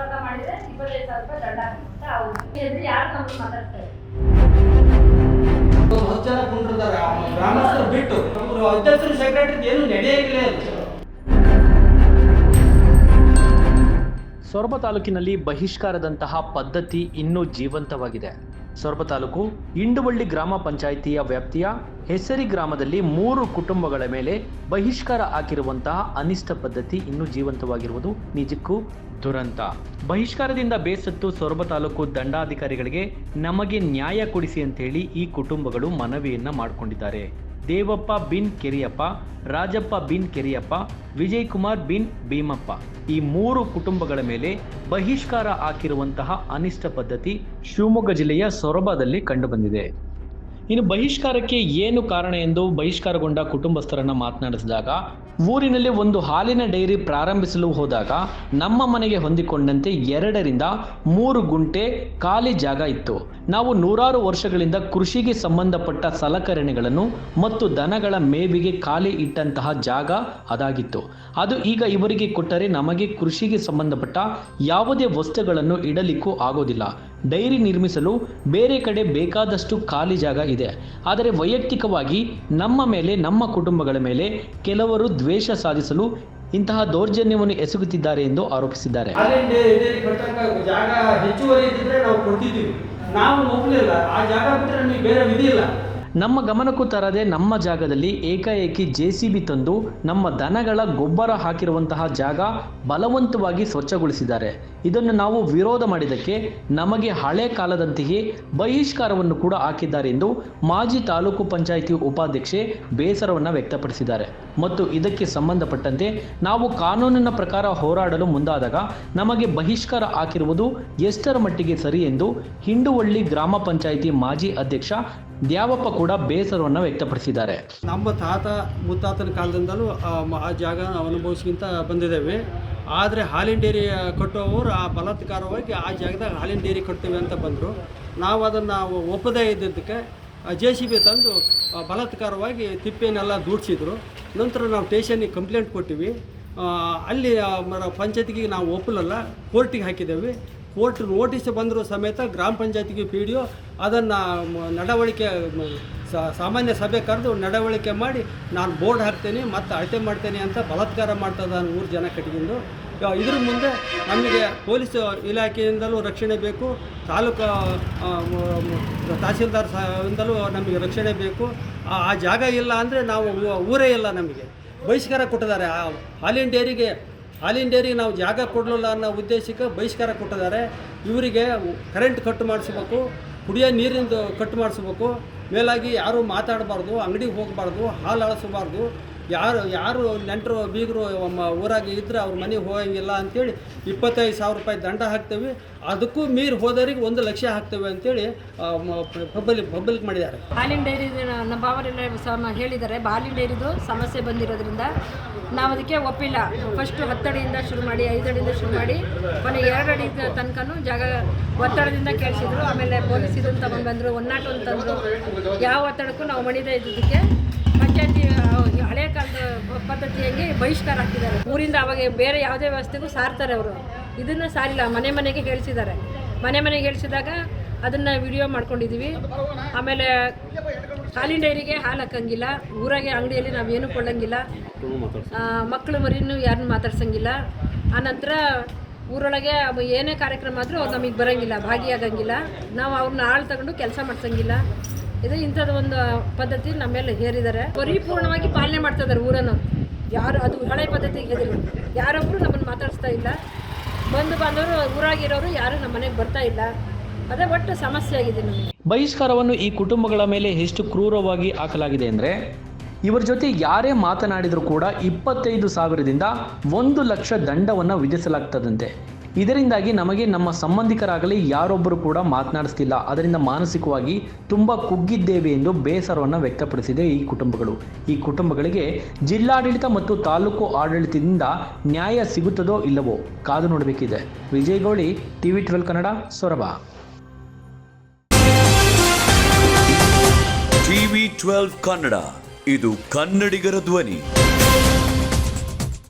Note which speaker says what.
Speaker 1: ಸಂಪರ್ಕ ಮಾಡಿದ್ರೆ ಇಪ್ಪತ್ತೈದು ಸಾವಿರ ರೂಪಾಯಿ ದಂಡ ಅಂತ ಅವ್ರು ಎದುರು ಯಾರು ನಮ್ಗೆ ಮಾತಾಡ್ತಾರೆ?
Speaker 2: ಹತ್ತು ಜನ ಕುಂಡಿರ್ತಾರೆ ಗ್ರಾಮಸ್ಥರು ಬಿಟ್ಟು. ಅವರು ಅಧ್ಯಕ್ಷರು ಸೆಕ್ರೆಟರಿ ಏನು ನಡೆಯಂಗಿಲ್ಲ ಇಲ್ಲ.
Speaker 3: ಸೊರಬ ತಾಲೂಕಿನಲ್ಲಿ ಬಹಿಷ್ಕಾರದಂತಹ ಪದ್ಧತಿ ಇನ್ನೂ ಜೀವಂತವಾಗಿದೆ. ಸೊರಬ ತಾಲೂಕು ಇಂಡುವಳ್ಳಿ ಗ್ರಾಮ ಪಂಚಾಯಿತಿಯ ವ್ಯಾಪ್ತಿಯ ಹೆಸರಿ ಗ್ರಾಮದಲ್ಲಿ ಮೂರು ಕುಟುಂಬಗಳ ಮೇಲೆ ಬಹಿಷ್ಕಾರ ಹಾಕಿರುವಂತಹ ಅನಿಷ್ಟ ಪದ್ಧತಿ ಇನ್ನೂ ಜೀವಂತವಾಗಿರುವುದು ನಿಜಕ್ಕೂ ದುರಂತ. ಬಹಿಷ್ಕಾರದಿಂದ ಬೇಸತ್ತು ಸೊರಬ ತಾಲೂಕು ದಂಡಾಧಿಕಾರಿಗಳಿಗೆ ನಮಗೆ ನ್ಯಾಯ ಕೊಡಿಸಿ ಅಂತೇಳಿ ಈ ಕುಟುಂಬಗಳು ಮನವಿಯನ್ನ ಮಾಡಿಕೊಂಡಿದ್ದಾರೆ. ದೇವಪ್ಪ ಬಿನ್ ಕೆರಿಯಪ್ಪ, ರಾಜಪ್ಪ ಬಿನ್ ಕೆರಿಯಪ್ಪ ವಿಜಯ್ ಕುಮಾರ್ ಬಿನ್ ಭೀಮಪ್ಪ. ಈ ಮೂರು ಕುಟುಂಬಗಳ ಮೇಲೆ ಬಹಿಷ್ಕಾರ ಹಾಕಿರುವಂತಹ ಅನಿಷ್ಟ ಪದ್ಧತಿ ಶಿವಮೊಗ್ಗ ಜಿಲ್ಲೆಯ ಸೊರಬದಲ್ಲಿ ಕಂಡುಬಂದಿದೆ ಇನ್ನು ಬಹಿಷ್ಕಾರಕ್ಕೆ ಏನು ಕಾರಣ ಎಂದು ಬಹಿಷ್ಕಾರಗೊಂಡ ಕುಟುಂಬಸ್ಥರನ್ನ ಮಾತನಾಡಿಸಿದಾಗ, ಊರಿನಲ್ಲಿ ಒಂದು ಹಾಲಿನ ಡೈರಿ ಪ್ರಾರಂಭಿಸಲು ಹೋದಾಗ ನಮ್ಮ ಮನೆಗೆ ಹೊಂದಿಕೊಂಡಂತೆ ಎರಡರಿಂದ ಮೂರು ಗುಂಟೆ ಖಾಲಿ ಜಾಗ ಇತ್ತು. ನಾವು ನೂರಾರು ವರ್ಷಗಳಿಂದ ಕೃಷಿಗೆ ಸಂಬಂಧಪಟ್ಟ ಸಲಕರಣೆಗಳನ್ನು ಮತ್ತು ದನಗಳ ಮೇವಿಗೆ ಖಾಲಿ ಇಟ್ಟಂತಹ ಜಾಗ ಅದಾಗಿತ್ತು. ಅದು ಈಗ ಇವರಿಗೆ ಕೊಟ್ಟರೆ ನಮಗೆ ಕೃಷಿಗೆ ಸಂಬಂಧಪಟ್ಟ ಯಾವುದೇ ವಸ್ತುಗಳನ್ನು ಇಡಲಿಕ್ಕೂ ಆಗೋದಿಲ್ಲ. ಡೈರಿ ನಿರ್ಮಿಸಲು ಬೇರೆ ಕಡೆ ಬೇಕಾದಷ್ಟು ಖಾಲಿ ಜಾಗ ಇದೆ. ಆದರೆ ವೈಯಕ್ತಿಕವಾಗಿ ನಮ್ಮ ಮೇಲೆ, ನಮ್ಮ ಕುಟುಂಬಗಳ ಮೇಲೆ ಕೆಲವರು ದ್ವೇಷ ಸಾಧಿಸಲು ಇಂತಹ ದೌರ್ಜನ್ಯವನ್ನು ಎಸಗುತ್ತಿದ್ದಾರೆ ಎಂದು ಆರೋಪಿಸಿದ್ದಾರೆ.
Speaker 2: ಹೆಚ್ಚುವರಿ ನಾವು ಕೊಡ್ತಿದ್ದೀವಿ ನಾವು ಒಪ್ಪಲಿಲ್ಲ ಆ ಜಾಗ ಬಿಟ್ಟರೆ ನಮಗೆ ಬೇರೆ ವಿಧಿ ಇಲ್ಲ.
Speaker 3: ನಮ್ಮ ಗಮನಕ್ಕೂ ತರದೆ ನಮ್ಮ ಜಾಗದಲ್ಲಿ ಏಕಾಏಕಿ ಜೆ ಸಿ ಬಿ ತಂದು ನಮ್ಮ ದನಗಳ ಗೊಬ್ಬರ ಹಾಕಿರುವಂತಹ ಜಾಗ ಬಲವಂತವಾಗಿ ಸ್ವಚ್ಛಗೊಳಿಸಿದ್ದಾರೆ. ಇದನ್ನು ನಾವು ವಿರೋಧ ಮಾಡಿದ್ದಕ್ಕೆ ನಮಗೆ ಹಳೆ ಕಾಲದಂತೆಯೇ ಬಹಿಷ್ಕಾರವನ್ನು ಕೂಡ ಹಾಕಿದ್ದಾರೆ ಎಂದು ಮಾಜಿ ತಾಲೂಕು ಪಂಚಾಯಿತಿ ಉಪಾಧ್ಯಕ್ಷೆ ಬೇಸರವನ್ನು ವ್ಯಕ್ತಪಡಿಸಿದ್ದಾರೆ. ಮತ್ತು ಇದಕ್ಕೆ ಸಂಬಂಧಪಟ್ಟಂತೆ ನಾವು ಕಾನೂನಿನ ಪ್ರಕಾರ ಹೋರಾಡಲು ಮುಂದಾದಾಗ ನಮಗೆ ಬಹಿಷ್ಕಾರ ಹಾಕಿರುವುದು ಎಷ್ಟರ ಮಟ್ಟಿಗೆ ಸರಿ ಎಂದು ಹಿಂಡುವಳ್ಳಿ ಗ್ರಾಮ ಪಂಚಾಯಿತಿ ಮಾಜಿ ಅಧ್ಯಕ್ಷ ದ್ಯಾವಪ್ಪ ಕೂಡ ಬೇಸರವನ್ನು ವ್ಯಕ್ತಪಡಿಸಿದ್ದಾರೆ.
Speaker 2: ನಮ್ಮ ತಾತ ಮುತ್ತಾತನ ಕಾಲದಿಂದಲೂ, ಆ ಜಾಗ ಅನುಭವಿಸ್ಕಿಂತ ಬಂದಿದ್ದೇವೆ. ಆದರೆ ಹಾಲಿನ ಡೇರಿ ಕಟ್ಟುವವರು ಆ ಬಲಾತ್ಕಾರವಾಗಿ ಆ ಜಾಗದಾಗ ಹಾಲಿನ ಡೇರಿ ಕಟ್ತೇವೆ ಅಂತ ಬಂದರು. ನಾವು ಅದನ್ನು ಒಪ್ಪದೇ ಇದ್ದಿದ್ದಕ್ಕೆ ಜೆ ಸಿ ಬಿ ತಂದು ಬಲತ್ಕಾರವಾಗಿ ತಿಪ್ಪೆನೆಲ್ಲ ದೂಡ್ಸಿದ್ರು. ನಂತರ ನಾವು ಸ್ಟೇಷನಿಗೆ ಕಂಪ್ಲೇಂಟ್ ಕೊಟ್ಟಿವಿ. ಅಲ್ಲಿ ಪಂಚಾಯತಿಗೆ ನಾವು ಒಪ್ಪಲಲ್ಲ, ಕೋರ್ಟಿಗೆ ಹಾಕಿದ್ದೇವೆ. ಕೋರ್ಟ್ ನೋಟಿಸ್ ಬಂದರೂ ಸಮೇತ ಗ್ರಾಮ ಪಂಚಾಯತಿಗೆ ಪಿ ಡಿ ಒ ಅದನ್ನು ನಡವಳಿಕೆ ಸಾಮಾನ್ಯ ಸಭೆ ಕರೆದು ನಡವಳಿಕೆ ಮಾಡಿ ನಾನು ಬೋರ್ಡ್ ಹಾಕ್ತೇನೆ ಮತ್ತು ಅಳತೆ ಮಾಡ್ತೇನೆ ಅಂತ ಬಲಾತ್ಕಾರ ಮಾಡ್ತದ ಮೂರು ಜನ ಕಟ್ಟಿಕೊಂಡು ಆ, ಇದ್ರ ಮುಂದೆ ನಮಗೆ ಪೊಲೀಸ್ ಇಲಾಖೆಯಿಂದಲೂ ರಕ್ಷಣೆ ಬೇಕು ತಾಲೂಕು ತಹಸೀಲ್ದಾರ್ ಇಂದಲೂ ನಮಗೆ ರಕ್ಷಣೆ ಬೇಕು. ಆ ಜಾಗ ಇಲ್ಲ ಅಂದರೆ ನಾವು ಊರೇ ಇಲ್ಲ ನಮಗೆ. ಬಹಿಷ್ಕಾರ ಕೊಟ್ಟಿದ್ದಾರೆ. ಆ ಹಾಲಿನ ಡೇರಿಗೆ ಹಾಲಿನ ಡೇರಿಗೆ ನಾವು ಜಾಗ ಕೊಡಲಿಲ್ಲ ಅನ್ನೋ ಉದ್ದೇಶಕ್ಕೆ ಬಹಿಷ್ಕಾರ ಕೊಟ್ಟಿದ್ದಾರೆ. ಇವರಿಗೆ ಕರೆಂಟ್ ಕಟ್ ಮಾಡಿಸ್ಬೇಕು, ಕುಡಿಯೋ ನೀರಿಂದು ಕಟ್ ಮಾಡಿಸ್ಬೇಕು. ಮೇಲಾಗಿ ಯಾರೂ ಮಾತಾಡಬಾರ್ದು, ಅಂಗಡಿಗೆ ಹೋಗಬಾರ್ದು, ಹಾಲು ಅಳಿಸಬಾರ್ದು ಯಾರು ಯಾರು ನೆಂಟರು, ಬೀಗರು ಊರಾಗ ಇದ್ದರೆ ಅವ್ರ ಮನೆಗೆ ಹೋಗಂಗಿಲ್ಲ ಅಂತೇಳಿ ಇಪ್ಪತ್ತೈದು ಸಾವಿರ ರೂಪಾಯಿ ದಂಡ ಹಾಕ್ತೇವೆ. ಅದಕ್ಕೂ ಮೀರಿ ಹೋದವರಿಗೆ ಒಂದು ಲಕ್ಷ ಹಾಕ್ತೇವೆ ಅಂತೇಳಿ ಪಬ್ಲಿಕ್ ಪಬ್ಲಿಕ್ ಮಾಡಿದ್ದಾರೆ.
Speaker 1: ಹಾಲಿನ ಡೈರಿ ನಮ್ಮ ಭಾವರೆಲ್ಲ ಸಮ ಹೇಳಿದ್ದಾರೆ. ಬಾಲಿನ ಡೈರಿದು ಸಮಸ್ಯೆ ಬಂದಿರೋದ್ರಿಂದ ನಾವು ಅದಕ್ಕೆ ಒಪ್ಪಿಲ್ಲ. ಫಸ್ಟು ಹತ್ತಡಿಯಿಂದ ಶುರು ಮಾಡಿ ಐದಡಿಯಿಂದ ಶುರು ಮಾಡಿ, ಕೊನೆ ಎರಡು ಅಡಿ ಜಾಗ ಒತ್ತಡದಿಂದ ಕೇಳಿಸಿದ್ರು. ಆಮೇಲೆ ಪೊಲೀಸ್ ಇದನ್ನು ತಗೊಂಡು ಬಂದರು ಒನ್ ನಾಟ್ ಯಾವ ಒತ್ತಡಕ್ಕೂ ನಾವು ಮಣಿದೇ ಇದ್ದಿದ್ದಕ್ಕೆ ಪಂಚಾಯತಿ ಹಳೆ ಕಾಲದ ಪದ್ಧತಿಯಾಗಿ ಬಹಿಷ್ಕಾರ ಹಾಕಿದ್ದಾರೆ ಅವಾಗ ಬೇರೆ ಯಾವುದೇ ವ್ಯವಸ್ಥೆಗೂ ಸಾರ್ತಾರೆ ಅವರು. ಇದನ್ನು ಸಾರಿಲ್ಲ, ಮನೆ ಮನೆಗೆ ಹೇಳಿಸಿದ್ದಾರೆ. ಮನೆ ಮನೆಗೆ ಹೇಳಿಸಿದಾಗ ಅದನ್ನು ವಿಡಿಯೋ ಮಾಡ್ಕೊಂಡಿದ್ದೀವಿ ಆಮೇಲೆ ಹಾಲಿನ ಡೈರಿಗೆ ಹಾಲು ಹಾಕಂಗಿಲ್ಲ, ಊರಾಗೆ ಅಂಗಡಿಯಲ್ಲಿ ನಾವೇನು ಕೊಡಂಗಿಲ್ಲ ಮಕ್ಕಳು ಮರಿನೂ ಯಾರನ್ನೂ ಮಾತಾಡ್ಸಂಗಿಲ್ಲ. ಆನಂತರ ಊರೊಳಗೆ ಏನೇ ಕಾರ್ಯಕ್ರಮ ಆದರೂ ಅವ್ರು ನಮಗೆ ಬರೋಂಗಿಲ್ಲ, ಭಾಗಿಯಾಗಂಗಿಲ್ಲ. ನಾವು ಅವ್ರನ್ನ ಆಳು ತಗೊಂಡು ಕೆಲಸ ಮಾಡ್ಸಂಗಿಲ್ಲ. ಇದು ಇಂಥದ್ದು ಒಂದು ಪದ್ಧತಿ ನಮ್ಮೆಲ್ಲ ಹೇರಿದ್ದಾರೆ. ಪರಿಪೂರ್ಣವಾಗಿ ಪಾಲನೆ ಮಾಡ್ತಾ ಇದ್ದಾರೆ ಊರನ್ನು. ಯಾರು ಅದು ಹಳೆ ಪದ್ಧತಿಗೆ ಹೆದರಿ ಯಾರೊಬ್ಬರು ನಮ್ಮನ್ನು ಮಾತಾಡಿಸ್ತಾ ಇಲ್ಲ. ಬಂದು ಬಂದವರು ಊರಾಗಿರೋರು ಯಾರು ನಮ್ಮ ಮನೆಗೆ ಬರ್ತಾ ಇಲ್ಲ. ಅದೇ ಒಟ್ಟು ಸಮಸ್ಯೆ ಆಗಿದೆ ನಮಗೆ.
Speaker 3: ಬಹಿಷ್ಕಾರವನ್ನು ಈ ಕುಟುಂಬಗಳ ಮೇಲೆ ಎಷ್ಟು ಕ್ರೂರವಾಗಿ ಹಾಕಲಾಗಿದೆ ಅಂದರೆ, ಇವರ ಜೊತೆ ಯಾರೇ ಮಾತನಾಡಿದರೂ ಕೂಡ ಇಪ್ಪತ್ತೈದು ಸಾವಿರದಿಂದ ಒಂದು ಲಕ್ಷ ದಂಡವನ್ನು ವಿಧಿಸಲಾಗ್ತದಂತೆ. ಇದರಿಂದಾಗಿ ನಮಗೆ ನಮ್ಮ ಸಂಬಂಧಿಕರಾಗಲಿ ಯಾರೊಬ್ಬರು ಕೂಡ ಮಾತನಾಡಿಸ್ತಿಲ್ಲ. ಅದರಿಂದ ಮಾನಸಿಕವಾಗಿ ತುಂಬ ಕುಗ್ಗಿದ್ದೇವೆ ಎಂದು ಬೇಸರವನ್ನು ವ್ಯಕ್ತಪಡಿಸಿದೆ ಈ ಕುಟುಂಬಗಳು. ಈ ಕುಟುಂಬಗಳಿಗೆ ಜಿಲ್ಲಾಡಳಿತ ಮತ್ತು ತಾಲೂಕು ಆಡಳಿತದಿಂದ ನ್ಯಾಯ ಸಿಗುತ್ತದೋ ಇಲ್ಲವೋ ಕಾದು ನೋಡಬೇಕಿದೆ. Vijay Gowli, TV twelve Kannada, Sorab.
Speaker 4: TV twelve Kannada, ಇದು ಕನ್ನಡಿಗರ ಧ್ವನಿ.